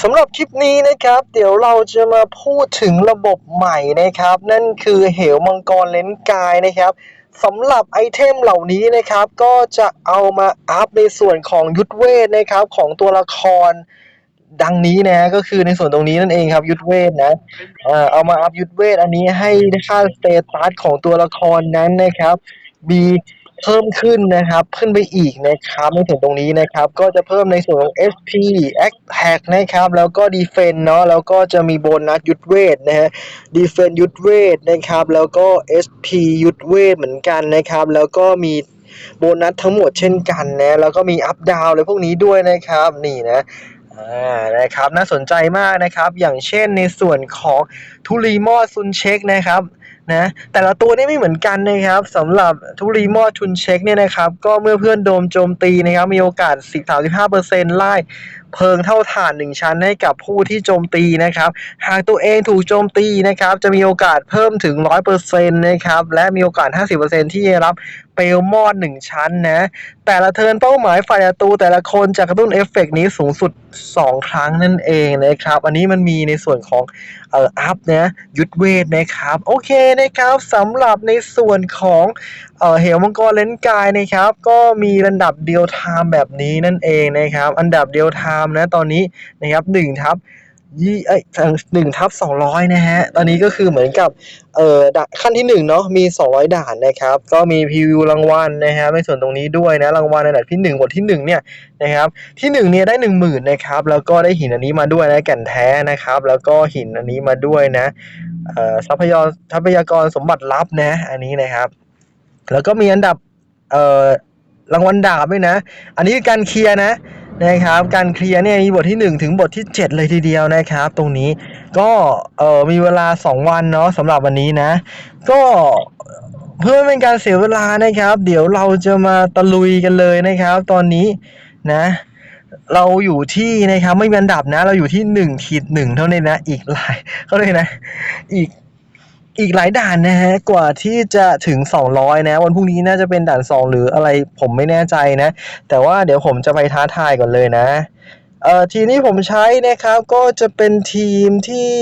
สำหรับคลิปนี้นะครับ เดี๋ยวเราจะมาพูดถึงระบบใหม่นะครับ นั่นคือเหวมังกรเลนส์กายนะครับสำหรับไอเทมเหล่านี้นะครับ ก็จะเอามาอัพในส่วนของยุทธเวทนะครับของตัวละครดังนี้นะก็คือในส่วนตรงนี้นั่นเองครับยุทธเวทนะเอ่อเอามาอัพยุทธเวทอันนี้ให้ค่าสเตตัสของตัวละครนั้นนะครับมี เพิ่มขึ้นนะครับ ขึ้นไปอีกนะครับในส่วนตรงนี้นะครับ ก็จะเพิ่มในส่วนของ SP Attack นะครับ แล้วก็ Defense เนาะแล้วก็จะมีโบนัสยุทธเวทนะฮะ Defense ยุทธเวทนะครับ แล้วก็ SP ยุทธเวทเหมือนกันนะครับ แล้วก็มีโบนัสทั้งหมดเช่นกันนะแล้วก็มีอัพดาวอะไรพวกนี้ด้วยนะครับ นี่นะนะครับน่าสนใจมากนะครับ อย่างเช่นในส่วนของทุลีมอดซุนเช็คนะครับ นะแต่ละตัวนี่ไม่เหมือนกันนะครับสำหรับทุรีมอดชุนเช็คเนี่ยนะครับก็เมื่อเพื่อนโดมโจมตีนะครับมีโอกาส 10-35%ไล่ เพลิงเท่าฐานหนึ่งชั้นให้กับผู้ที่โจมตีนะครับ หากตัวเองถูกโจมตีนะครับ จะมีโอกาสเพิ่มถึง 100%นะครับ และมีโอกาส 50%ที่จะรับเปลวมอดหนึ่งชั้นนะ แต่ละเทินเป้าหมายฝ่ายศัตรูแต่ละคนจะกระตุ้นเอฟเฟกต์นี้สูงสุด 2 ครั้งนั่นเองนะครับ อันนี้มันมีในส่วนของเอ่ออัพนะยุทธเวทนะครับ โอเคนะครับสำหรับในส่วนของ เอ่อเหวมังกรเลนส์กายนะครับ ก็มีระดับเดียวไทม์แบบนี้นั่นเองนะครับ อันดับเดียวไทม์นะตอนนี้นะครับ1ทับยี่เอ้ยหนึ่งทับสองร้อยนะฮะ ตอนนี้ก็คือเหมือนกับ เอ่อด่านขั้นที่หนึ่งเนาะ มี200ด่านนะครับ ก็มีพรีวิวรางวัลนะครับในส่วนตรงนี้ด้วยนะ รางวัลในอันดับที่หนึ่งบทที่หนึ่งเนี่ยนะครับ ที่หนึ่งเนี่ยได้หนึ่งหมื่นนะครับ แล้วก็ได้หินอันนี้มาด้วยนะแก่นแท้นะครับ แล้วก็หินอันนี้มาด้วยนะ เอ่อทรัพยากรทรัพยากรสมบัติลับนะ อันนี้นะครับ แล้วก็มีอันดับเอ่อรางวัลดาบด้วยนะ อันนี้คือการเคลียร์นะนะครับการเคลียร์เนี่ยมีบทที่หนึ่งถึงบทที่เจ็ดเลยทีเดียวนะครับ ตรงนี้ก็เอ่อมีเวลา 2 วันเนาะสำหรับวันนี้นะ ก็เพื่อเป็นการเสียเวลานะครับ เดี๋ยวเราจะมาตะลุยกันเลยนะครับ ตอนนี้นะ เราอยู่ที่นะครับไม่มีอันดับนะ เราอยู่ที่หนึ่งขีดหนึ่งเท่านั้นนะ อีกหลายเขาเลยนะ อีก อีกหลายด่านนะฮะกว่าที่จะถึง 200 นะ วันพรุ่งนี้น่าจะเป็นด่าน 2 หรืออะไรผมไม่แน่ใจนะ แต่ว่าเดี๋ยวผมจะไปท้าทายก่อนเลยนะเอ่อทีมที่ผมใช้นะครับก็จะเป็นทีมที่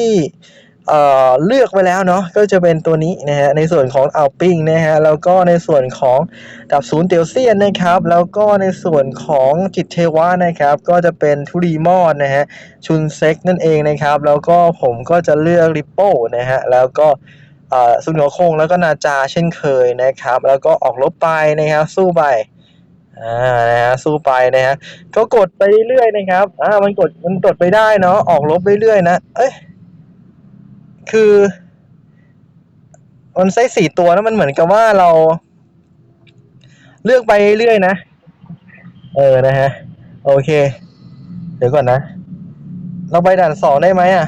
เเลือกไปแล้วเนาะก็จะเป็นตัวนี้นะฮะในส่วนของอัลปิงนะฮะแล้วก็ในส่วนของดับศูนย์เตียวเซียนนะครับ แล้วก็ในส่วนของจิตเทวะนะครับ ก็จะเป็นทุรีมอดนะฮะชุนเซ็กนั่นเองนะครับ แล้วก็ผมก็จะเลือกริปโป้นะฮะแล้วก็เอ่อซุนหัวคงแล้วก็นาจาเช่นเคยนะครับ แล้วก็ออกลบไปนะครับสู้ไปอ่านะฮะสู้ไปนะฮะก็กดไปเรื่อยๆนะครับอ่ามันกดมันกดไปได้เนาะออกลบเรื่อยๆนะเอ้ย คือ มันใช้สี่ตัวแล้วมันเหมือนกับว่าเรา เลือกไปเรื่อยนะ เออนะฮะ โอเค เดี๋ยวก่อนนะ เราไปด่านสองได้ไหมอะ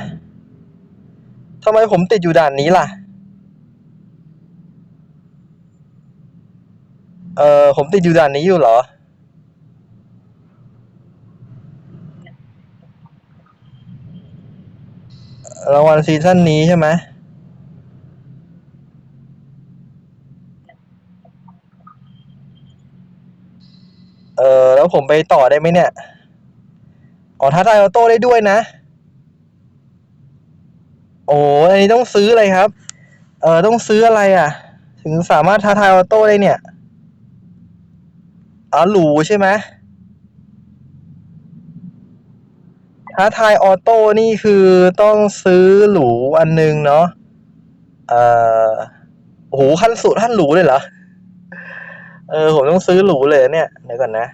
ทำไมผมติดอยู่ด่านนี้ล่ะ เออผมติดอยู่ด่านนี้อยู่เหรอ รางวัลซีซั่นนี้ใช่ไหมเออแล้วผมไปต่อได้ไหมเนี่ย อ๋อท้าทายออโต้ได้ด้วยนะ โอ้อันนี้ต้องซื้ออะไรครับ เออต้องซื้ออะไรอะ ถึงสามารถท้าทายออโต้ได้เนี่ยอ๋อหรูใช่ไหม ท้าทายออโต้นี่คือต้องซื้อหรูอันหนึงเนาะเอ่อโอ้โหขั้นสุดขั้นหรูเลยเหรอ เออ ผมต้องซื้อหรูเลยเนี่ยเดี๋ยวก่อนนะ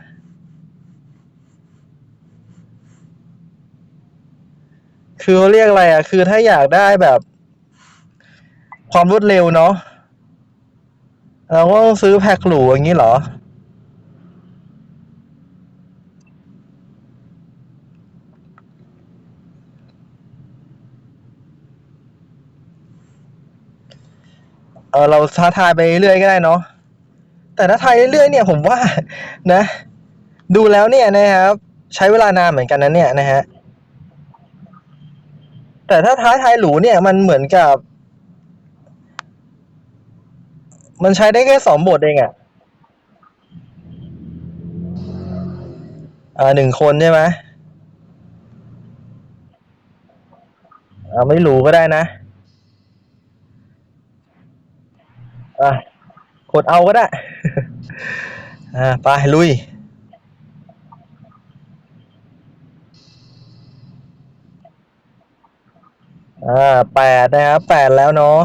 คือเขาเรียกอะไรอะ คือถ้าอยากได้แบบ ความรวดเร็วเนาะเราก็ต้องซื้อแพ็คหรูอย่างนี้เหรอ ออเราท้าทายไปเรื่อยก็ได้เนาะแต่ถ้าทายเรื่อยๆเนี่ยผมว่านะ ดูแล้วเนี่ยนะครับ ใช้เวลานานเหมือนกันนะเนี่ยนะฮะแต่ถ้าท้าทายหรูเนี่ยมันเหมือนกับ มันใช้ได้แค่สองบทเองอะอ่าหนึ่งคนใช่ไหมอ่าไม่รู้ก็ได้นะก ดเอาก็ได้ อ่า ไป ลุย อ่าแปดนะครับแปดแล้วเนาะ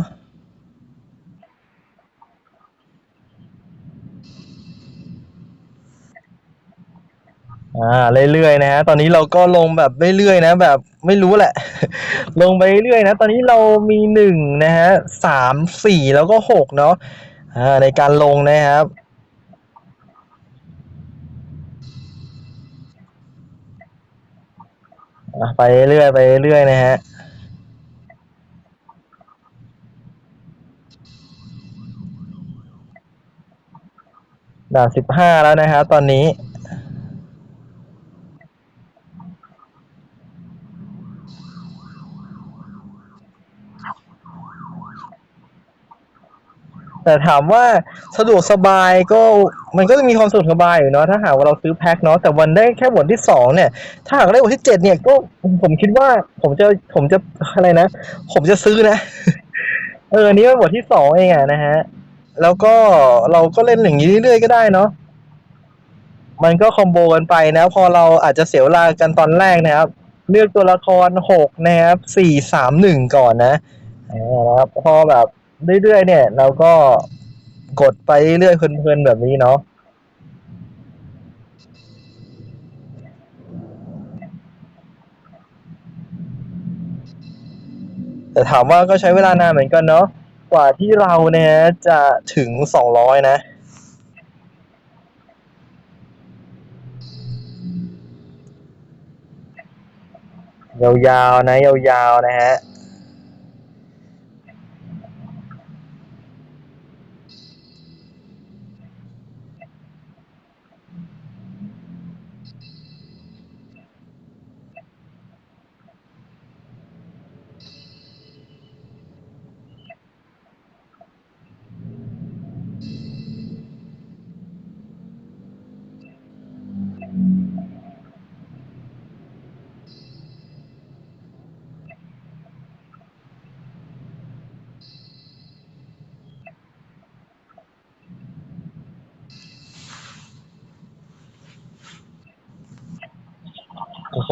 อ่าเรื่อยๆนะฮะตอนนี้เราก็ลงแบบเรื่อยๆนะ แบบไม่รู้แหละ ลงไปเรื่อยๆนะ ตอนนี้เรามีหนึ่งนะฮะสามสี่แล้วก็หกเนาะ ในการลงนะครับ ไปเรื่อยไปเรื่อยนะฮะด่านสิบห้าแล้วนะครับตอนนี้ แต่ถามว่าสะดวกสบายก็มันก็จะมีความสะดวกสบายอยู่เนาะถ้าหากว่าเราซื้อแพ็คเนาะแต่วันได้แค่วันที่สองเนี่ย ถ้าหากได้วันที่เจ็ดเนี่ยก็ผมคิดว่าผมจะผมจะอะไรนะ ผมจะซื้อนะ เอออันนี้เป็นบทที่สองเองอะนะฮะแล้วก็เราก็เล่นอย่างนี้เรื่อยๆก็ได้เนาะมันก็คอมโบกันไปนะ พอเราอาจจะเสียเวลากันตอนแรกนะครับ เลือกตัวละครหกนะครับสี่สามหนึ่งก่อนนะนะครับพอแบบ เรื่อยๆเนี่ย เราก็กดไปเรื่อยเพลินๆแบบนี้เนาะแต่ถามว่าก็ใช้เวลานานเหมือนกันเนาะกว่าที่เราเนี่ยจะถึงสองร้อยนะ ยาวๆนะ ยาวๆนะฮะ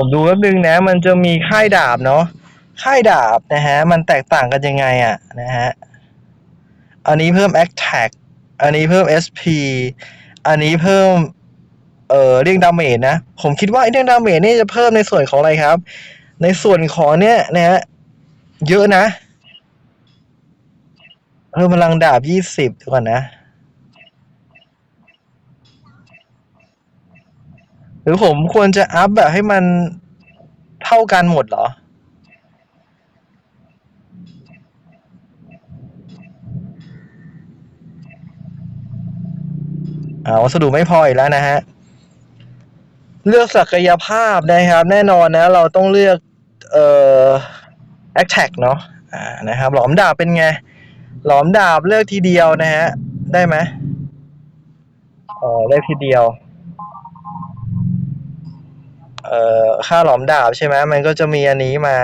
ผมดูแป๊บนึงนะ มันจะมีค่ายดาบเนาะค่ายดาบนะฮะ มันแตกต่างกันยังไงอะนะฮะ อันนี้เพิ่ม attack อันนี้เพิ่ม SP อันนี้เพิ่ม เอ่อเรียกดาเมจนะ ผมคิดว่าเรื่องดาเมจนี่จะเพิ่มในส่วนของอะไรครับ ในส่วนของเนี้ยนะฮะ เยอะนะเพิ่มพลังดาบยี่สิบก่อนนะ หรือผมควรจะอัพแบบให้มันเท่ากันหมดเหรอ อ่าวัสดุไม่พออีกแล้วนะฮะ เลือกศักยภาพนะครับ แน่นอนนะ เราต้องเลือก เอ่อ attack เนาะอ่านะครับ หลอมดาบเป็นไง หลอมดาบเลือกทีเดียวนะฮะ ได้ไหมอ๋อเลือกทีเดียว เอ่อค่าหลอมดาบใช่ไหมมันก็จะมีอันนี้มา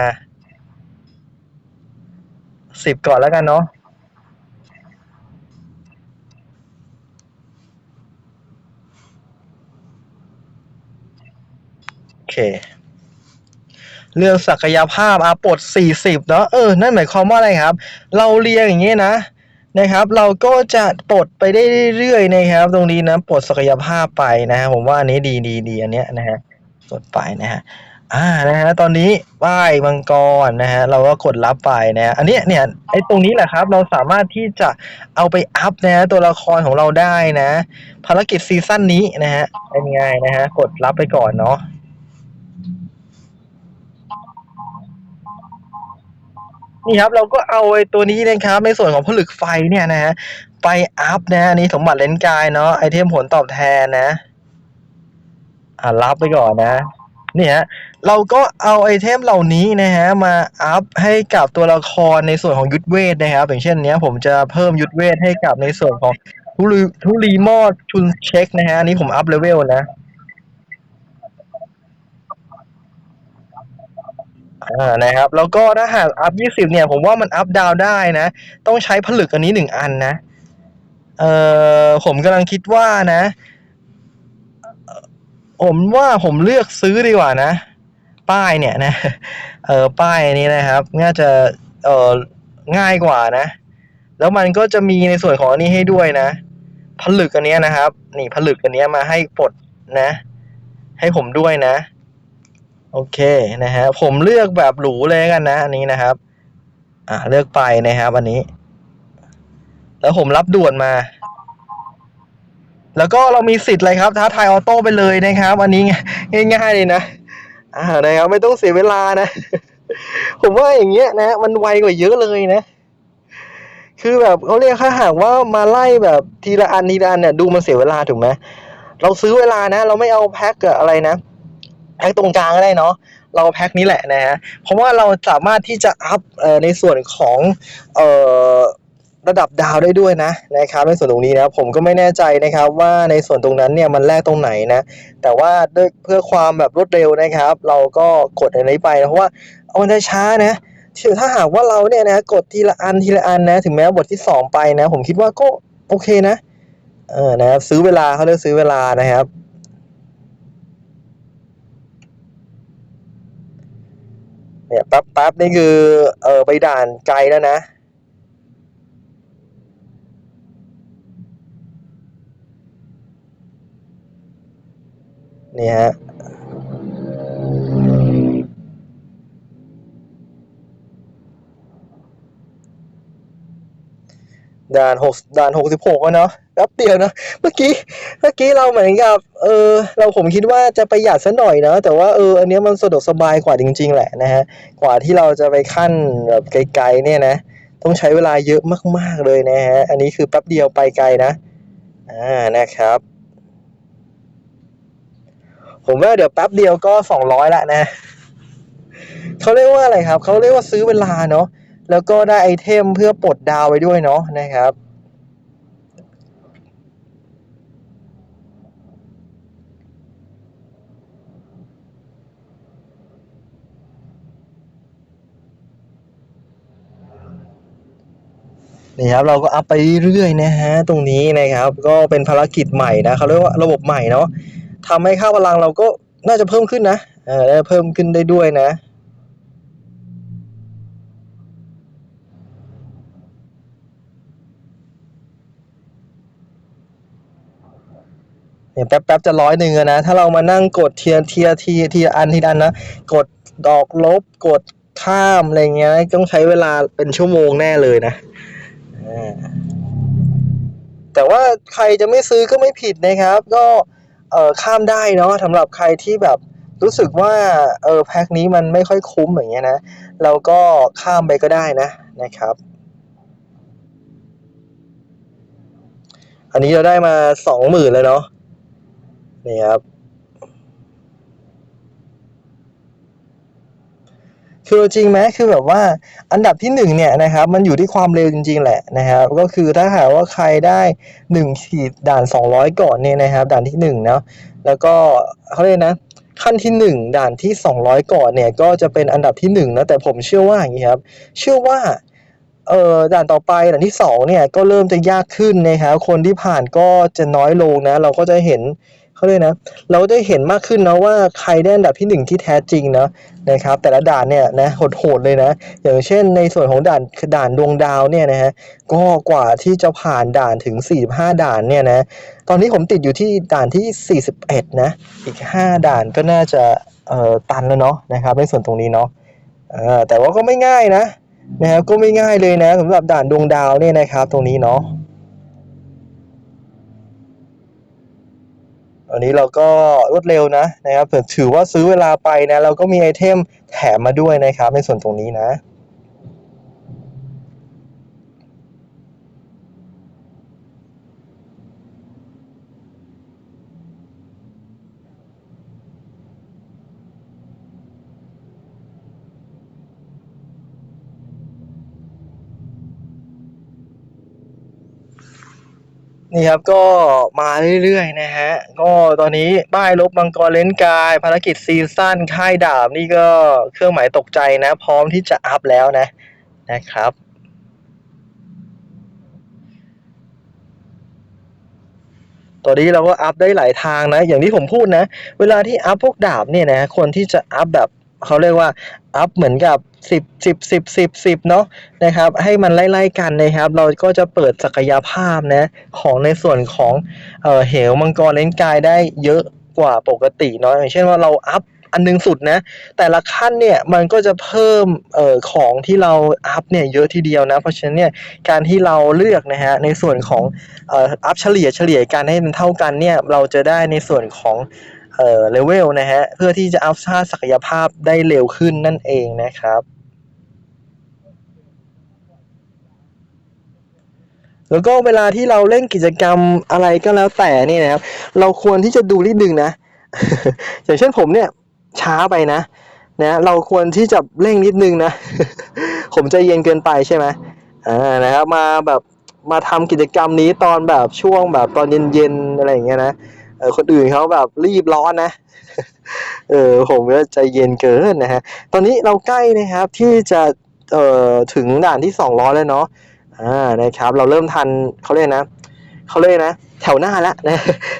สิบก่อนแล้วกันเนาะโอเค เรื่องศักยภาพอาปลด40เนาะเออ นั่นหมายความว่าอะไรครับ เราเรียงอย่างนี้นะนะครับ เราก็จะปลดไปได้เรื่อยๆนะครับ ตรงนี้นะปลดศักยภาพไปนะฮะผมว่าอันนี้ดีดีดีอันเนี้ยนะฮะ กดไปนะฮะอ่านะฮะตอนนี้ป้ายมังกรนะฮะเราก็กดรับไปนะฮะอันนี้เนี่ยไอ้ตรงนี้แหละครับ เราสามารถที่จะเอาไปอัพนะฮะตัวละครของเราได้นะ ภารกิจซีซั่นนี้นะฮะเป็นไงนะฮะกดรับไปก่อนเนาะนี่ครับเราก็เอาไอ้ตัวนี้นะครับ ในส่วนของผลึกไฟเนี่ยนะฮะไปอัพนะอันนี้สมบัติเลนกายเนาะไอเทมผลตอบแทนนะ อ่ารับไปก่อนนะ เนี่ยฮะเราก็เอาไอเทมเหล่านี้นะฮะมาอัพให้กับตัวละครในส่วนของยุทธเวทนะครับอย่างเช่นเนี้ยผมจะเพิ่มยุทธเวทให้กับในส่วนของทุลีทุลีมอดชุนเช็คนะฮะอันนี้ผมอัพเลเวลนะอ่านะครับ แล้วก็ถ้าหากอัพยี่สิบเนี่ย ผมว่ามันอัพดาวได้นะ ต้องใช้ผลึกอันนี้หนึ่งอันนะ เอ่อผมกำลังคิดว่านะ ผมว่าผมเลือกซื้อดีกว่านะ ป้ายเนี่ยนะเออป้ายนี้นะครับ น่าจะเออง่ายกว่านะ แล้วมันก็จะมีในส่วนของอันนี้ให้ด้วยนะ ผลึกอันนี้นะครับ นี่ผลึกอันนี้มาให้ปลดนะ ให้ผมด้วยนะ โอเคนะฮะผมเลือกแบบหรูเลยกันนะอันนี้นะครับ อ่าเลือกไปนะครับอันนี้ แล้วผมรับด่วนมา แล้วก็เรามีสิทธิ์เลยครับท้าทายออโต้ไปเลยนะครับ อันนี้ง่ายๆเลยนะอ่านะครับไม่ต้องเสียเวลานะ ผมว่าอย่างเงี้ยนะ มันไวกว่าเยอะเลยนะ คือแบบเขาเรียกถ้าหากว่ามาไล่แบบทีละอันทีละอันเนี่ยดูมันเสียเวลาถูกไหมเราซื้อเวลานะ เราไม่เอาแพ็คกับอะไรนะแพ็คตรงกลางก็ได้เนาะเราแพ็คนี้แหละนะฮะเพราะว่าเราสามารถที่จะอัพในส่วนของเอ่อ ระดับดาวได้ด้วยนะนะครับในส่วนตรงนี้นะผมก็ไม่แน่ใจนะครับว่าในส่วนตรงนั้นเนี่ยมันแลกตรงไหนนะแต่ว่าด้วยเพื่อความแบบรวดเร็วนะครับ เราก็กดอันนี้ไปนะเพราะว่าเอามันจะช้านะถ้าหากว่าเราเนี่ยนะกดทีละอันทีละอันนะถึงแม้บทที่สองไปนะ ผมคิดว่าก็โอเคนะเออนะครับซื้อเวลาเขาเรียกซื้อเวลานะครับเนี่ยแป๊บแป๊บนี่คือเออไปด่านไกลแล้วนะ นี่ฮะด่านหกด่านหกสิบหกเนาะแป๊บเดียวนะเมื่อกี้เมื่อกี้เราเหมือนกับเออเราผมคิดว่าจะประหยัดซะหน่อยนะแต่ว่าเอออันเนี้ยมันสะดวกสบายกว่าจริง ๆ แหละนะฮะกว่าที่เราจะไปขั้นแบบไกลๆเนี่ยนะ ต้องใช้เวลาเยอะมากๆเลยนะฮะอันนี้คือแป๊บเดียวไปไกลนะอ่านะครับ ผมว่าเดี๋ยวแป๊บเดียวก็สองร้อยละนะเขาเรียกว่าอะไรครับ เขาเรียกว่าซื้อเวลาเนาะแล้วก็ได้ไอเทมเพื่อปลดดาวไปด้วยเนาะนะครับนี่ครับเราก็อัพไปเรื่อยๆนะฮะตรงนี้นะครับ ก็เป็นภารกิจใหม่นะเขาเรียกว่าระบบใหม่เนาะ ทำให้ค่าพลังเราก็น่าจะเพิ่มขึ้นนะเออเพิ่มขึ้นได้ด้วยนะ เนี่ยแป๊บๆจะร้อยหนึ่งอนะ ถ้าเรามานั่งกดเทียร์เทียร์ทีทีอันทีอันนะ กดดอกลบ กดข้าม อะไรเงี้ย ต้องใช้เวลาเป็นชั่วโมงแน่เลยนะแต่ว่าใครจะไม่ซื้อก็ไม่ผิดนะครับ ก็ เออข้ามได้เนาะสำหรับใครที่แบบรู้สึกว่าเออแพ็คนี้มันไม่ค่อยคุ้มอย่างเงี้ยนะเราก็ข้ามไปก็ได้นะนะครับ อันนี้เราได้มาสองหมื่นเลยเนาะนี่ครับ คือจริงไหมคือแบบว่าอันดับที่หนึ่งเนี่ยนะครับมันอยู่ที่ความเร็วจริง ๆ แหละนะครับก็คือถ้าหากว่าใครได้หนึ่งขีดด่านสองร้อยก่อนเนี่ยนะครับด่านที่หนึ่งเนาะแล้วก็เขาเรียกนะขั้นที่หนึ่งด่านที่สองร้อยก่อนเนี่ยก็จะเป็นอันดับที่หนึ่งนะแต่ผมเชื่อว่าอย่างนี้ครับเชื่อว่าเอ่อด่านต่อไปด่านที่สองเนี่ยก็เริ่มจะยากขึ้นนะครับคนที่ผ่านก็จะน้อยลงนะเราก็จะเห็น เขาเรียนะ เราได้เห็นมากขึ้นนะว่าใครได้อันดับที่หนึ่งที่แท้จริงนะนะครับ แต่ละด่านเนี่ยนะโหดๆเลยนะ อย่างเช่นในส่วนของด่านด่านดวงดาวเนี่ยนะฮะก็กว่าที่จะผ่านด่านถึง 45 ด่านเนี่ยนะตอนนี้ผมติดอยู่ที่ด่านที่ 41 นะ อีก 5 ด่านก็น่าจะเอ่อตันแล้วเนาะนะครับในส่วนตรงนี้เนาะเออแต่ว่าก็ไม่ง่ายนะนะครับก็ไม่ง่ายเลยนะสำหรับด่านดวงดาวเนี่ยนะครับ ตรงนี้เนาะ วันนี้เราก็รวดเร็วนะนะครับถือว่าซื้อเวลาไปนะ เราก็มีไอเทมแถมมาด้วยนะครับในส่วนตรงนี้นะ นี่ครับก็มาเรื่อยๆนะฮะ ก็ตอนนี้ป้ายลบมังกรเลนกาย ภารกิจซีซั่นค่ายดาบนี่ก็เครื่องหมายตกใจนะ พร้อมที่จะอัพแล้วนะนะครับตอนนี้เราก็อัพได้หลายทางนะ อย่างที่ผมพูดนะ เวลาที่อัพพวกดาบเนี่ยนะควรที่จะอัพแบบ เขาเรียกว่าอัพเหมือนกับสิบสิบสิบสิบสิบเนาะนะครับ ให้มันไล่ๆกันนะครับ เราก็จะเปิดศักยภาพนะของในส่วนของเอ่อเหวมังกรเลนกายได้เยอะกว่าปกติเนาะอย่างเช่นว่าเราอัพอันหนึงสุดนะ แต่ละขั้นเนี่ยมันก็จะเพิ่มเอ่อของที่เราอัพเนี่ยเยอะทีเดียวนะ เพราะฉะนั้นเนี่ยการที่เราเลือกนะฮะในส่วนของเอ่ออัพเฉลี่ยเฉลี่ยกันให้มันเท่ากันเนี่ยเราจะได้ในส่วนของ เอ่อเลเวลนะฮะเพื่อที่จะอัพค่าศักยภาพได้เร็วขึ้นนั่นเองนะครับ แล้วก็เวลาที่เราเล่นกิจกรรมอะไรก็แล้วแต่นี่นะครับ เราควรที่จะดูนิดนึงนะ อย่างเช่นผมเนี่ยช้าไปนะนะเราควรที่จะเร่งนิดนึงนะ ผมใจเย็นเกินไปใช่ไหมอ่านะครับมาแบบมาทำกิจกรรมนี้ตอนแบบช่วงแบบตอนเย็นๆอะไรอย่างเงี้ยนะ เออคนอื่นเขาแบบรีบร้อนนะ เออผมก็ใจเย็นเกินนะฮะ ตอนนี้เราใกล้นะครับที่จะเอ่อถึงด่านที่สองร้อยแล้วเนาะ อ่า นะครับ เราเริ่มทันเขาเรียกนะเขาเรียกนะ แถวหน้าแล้วนะ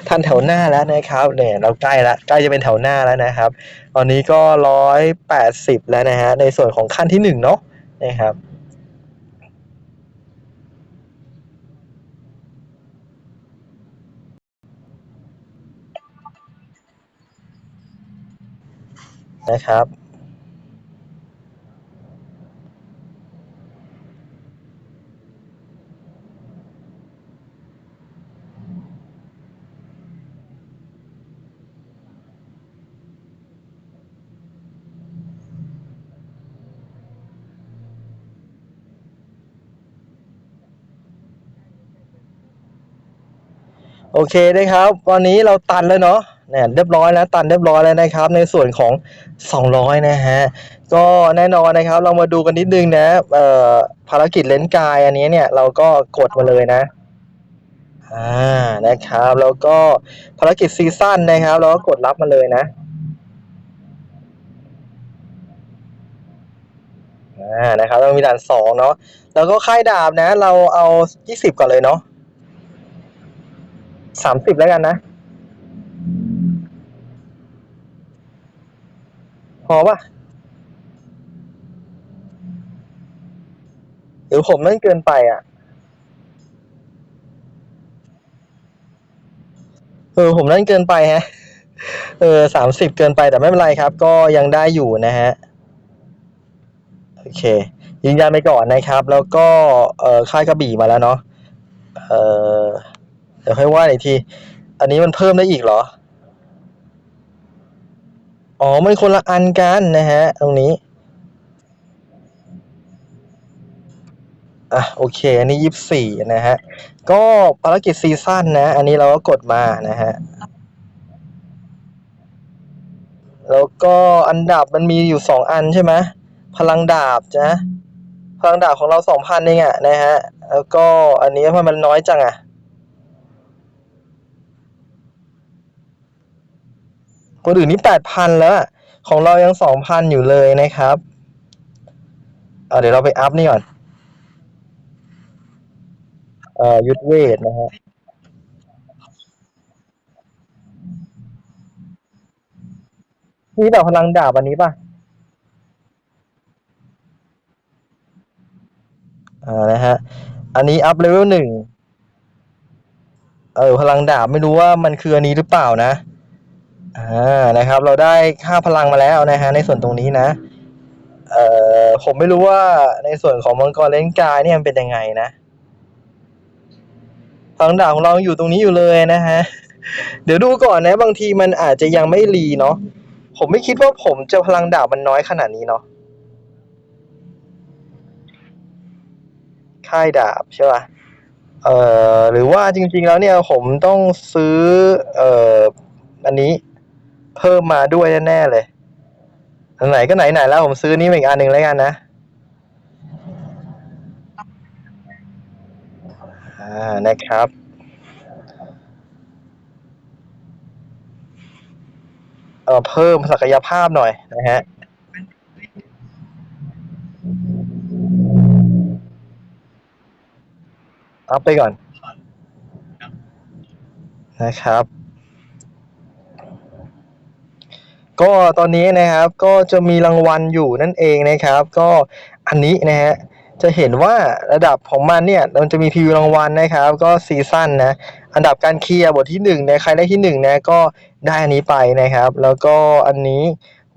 ทันแถวหน้าแล้วนะครับเนี่ยเราใกล้ละใกล้จะเป็นแถวหน้าแล้วนะครับ ตอนนี้ก็ร้อยแปดสิบแล้วนะฮะในส่วนของขั้นที่หนึ่งเนาะนะครับ นะครับ โอเคนะครับ วันนี้เราตันแล้วเนาะ เนี่ยเรียบร้อยแล้วตันเรียบร้อยแล้วนะครับ ในส่วนของ 200 นะฮะก็แน่นอนนะครับ เรามาดูกันนิดนึงนะเอ่อภารกิจเลนส์กายอันนี้เนี่ยเราก็กดมาเลยนะอ่านะครับ แล้วก็ภารกิจซีซั่นนะครับเราก็กดรับมาเลยนะอ่านะครับเรามีด่านสองเนาะแล้วก็ค่ายดาบนะ เราเอา20ก่อนเลยเนาะ30แล้วกันนะ พอปะหรือผมนั่นเกินไปอะ เออ ผมนั่นเกินไปฮะ เออสามสิบเกินไปแต่ไม่เป็นไรครับ ก็ยังได้อยู่นะฮะ โอเค ยืนยันไปก่อนนะครับ แล้วก็เออค่ายกระบี่มาแล้วเนาะ เออเดี๋ยวค่อยว่าอีกที อันนี้มันเพิ่มได้อีกเหรอ อ๋อ มันคนละอันกันนะฮะ ตรงนี้ อะ โอเค อันนี้ยี่สิบสี่นะฮะ ก็ภารกิจซีซั่นนะ อันนี้เราก็กดมานะฮะ แล้วก็อันดับมันมีอยู่สองอันใช่ไหมพลังดาบนะ พลังดาบของเราสองพันเองอะนะฮะ แล้วก็อันนี้ทำไมมันน้อยจังอะ คนอื่นนี่แปดพันแล้วของเรายังสองพันอยู่เลยนะครับเเดี๋ยวเราไปอัพนี่ก่อนเอ่อยุทธเวทนะฮะนี่แบบพลังดาบอันนี้ป่ะอ่านะฮะ อันนี้อัพเลเวลหนึ่ง เออ พลังดาบไม่รู้ว่ามันคืออันนี้หรือเปล่านะ อ่านะครับ เราได้ค่าพลังมาแล้วนะฮะในส่วนตรงนี้นะเอ่อผมไม่รู้ว่าในส่วนของมังกรเลนกายเนี่ยมันเป็นยังไงนะพลังดาบของเราอยู่ตรงนี้อยู่เลยนะฮะเดี๋ยวดูก่อนนะ บางทีมันอาจจะยังไม่รีเนาะผมไม่คิดว่าผมจะพลังดาบมันน้อยขนาดนี้เนาะค่ายดาบใช่ป่ะเอ่อหรือว่าจริง ๆ แล้วเนี่ยผมต้องซื้อเอ่ออันนี้ เพิ่มมาด้วยแน่ๆเลยไหนก็ไหนๆแล้วผมซื้อนี้อีกอันหนึ่งแล้วกันนะอ่านะครับ เออเพิ่มศักยภาพหน่อยนะฮะอัพไปก่อนนะครับ ก็ตอนนี้นะครับก็จะมีรางวัลอยู่นั่นเองนะครับ ก็อันนี้นะฮะจะเห็นว่าระดับของมันเนี่ยมันจะมีพรีวิวรางวัลนะครับ ก็ซีซั่นนะอันดับการเคลียร์บทที่หนึ่งนะใครได้ที่หนึ่งนะก็ได้อันนี้ไปนะครับ แล้วก็อันนี้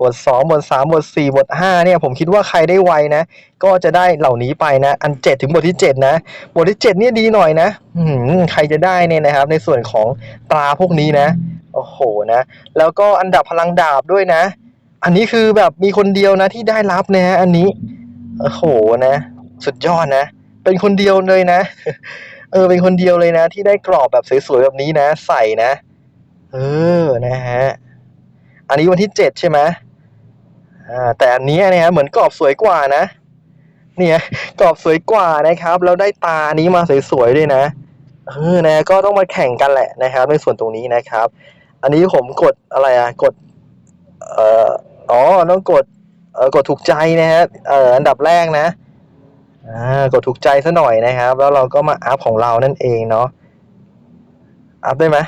บทสองบทสามบทสี่บทห้าเนี่ยผมคิดว่าใครได้ไวนะ ก็จะได้เหล่านี้ไปนะ อันเจ็ดถึงบทที่เจ็ดนะ บทที่เจ็ดเนี่ยดีหน่อยนะอื้อหือใครจะได้เนี่ยนะครับ ในส่วนของตราพวกนี้นะ โอ้โหนะ แล้วก็อันดับพลังดาบด้วยนะ อันนี้คือแบบมีคนเดียวนะที่ได้รับนะฮะอันนี้ โอ้โหนะ สุดยอดนะ เป็นคนเดียวเลยนะ เออ เป็นคนเดียวเลยนะ ที่ได้กรอบแบบสวยๆแบบนี้นะ ใส่นะ เออ นะฮะอันนี้วันที่เจ็ดใช่ไหม อ่าแต่อันนี้นะฮะเหมือนกรอบสวยกว่านะ เนี่ยกรอบสวยกว่านะครับ แล้วได้ตานี้มาสวยๆด้วยนะเออนะก็ต้องมาแข่งกันแหละนะครับ ในส่วนตรงนี้นะครับ อันนี้ผมกดอะไรอะกดเอ่ออ๋อต้องกดเอ่อกดถูกใจนะฮะเอ่ออันดับแรกนะอ่ากดถูกใจซะหน่อยนะครับ แล้วเราก็มาอัพของเรานั่นเองเนาะอัพได้ไหม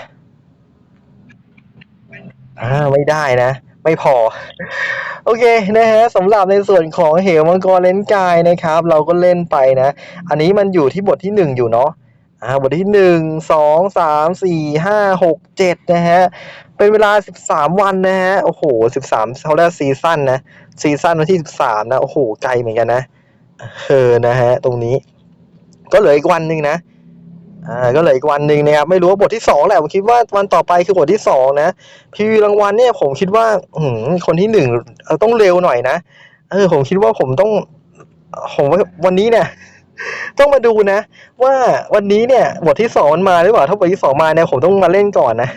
อ่าไม่ได้นะ ไม่พอ โอเคนะฮะสำหรับในส่วนของเหวมังกรเลนกายนะครับ เราก็เล่นไปนะ อันนี้มันอยู่ที่บทที่หนึ่งอยู่เนาะอ่าบทที่หนึ่งสองสามสี่ห้าหกเจ็ดนะฮะ เป็นเวลาสิบสามวันนะฮะ โอ้โหสิบสามเขาเรียกซีซั่นนะ ซีซั่นวันที่สิบสามนะ โอ้โห ไกลเหมือนกันนะเออนะฮะ ตรงนี้ ก็เหลืออีกวันหนึ่งนะ อ่าก็เหลืออีกวันหนึ่งนะครับไม่รู้ว่าบทที่สองแหละผมคิดว่าวันต่อไปคือบทที่สองนะพีวีรางวัลเนี่ยผมคิดว่าอืมคนที่หนึ่งต้องเร็วหน่อยนะเออผมคิดว่าผมต้องผมว่าวันนี้เนี่ยต้องมาดูนะ ว่าวันนี้เนี่ย บทที่สองมันมาหรือเปล่าถ้าบทที่สองมาเนี่ยผมต้องมาเล่นก่อนนะ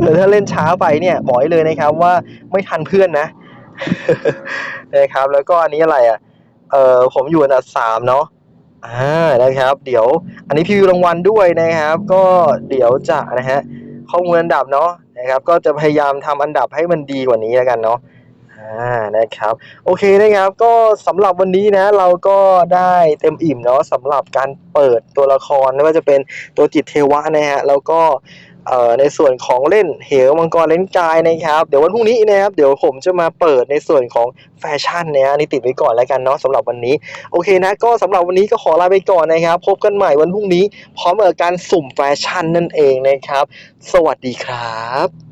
หรือถ้าเล่นช้าไปเนี่ยบอกให้เลยนะครับ ว่าไม่ทันเพื่อนนะนะครับ แล้วก็อันนี้อะไรอะเออผมอยู่อันดับสามเนาะ อ่านะครับ เดี๋ยวอันนี้พิวรางวัลด้วยนะครับ ก็เดี๋ยวจะนะฮะข้อมูลอันดับเนาะนะครับ ก็จะพยายามทำอันดับให้มันดีกว่านี้แล้วกันเนาะอ่านะครับโอเคนะครับก็สำหรับวันนี้นะเราก็ได้เต็มอิ่มเนาะสำหรับการเปิดตัวละครไม่ว่าจะเป็นตัวจิตเทวะนะฮะแล้วก็ เอ่อในส่วนของเล่นเหวมังกรเล่นกายนะครับ เดี๋ยววันพรุ่งนี้นะครับ เดี๋ยวผมจะมาเปิดในส่วนของแฟชั่นนะฮะนนี่ติดไว้ก่อนแล้วกันเนาะสำหรับวันนี้ โอเคนะ ก็สำหรับวันนี้ก็ขอลาไปก่อนนะครับ พบกันใหม่วันพรุ่งนี้ พร้อมกับการสุ่มแฟชั่นนั่นเองนะครับ สวัสดีครับ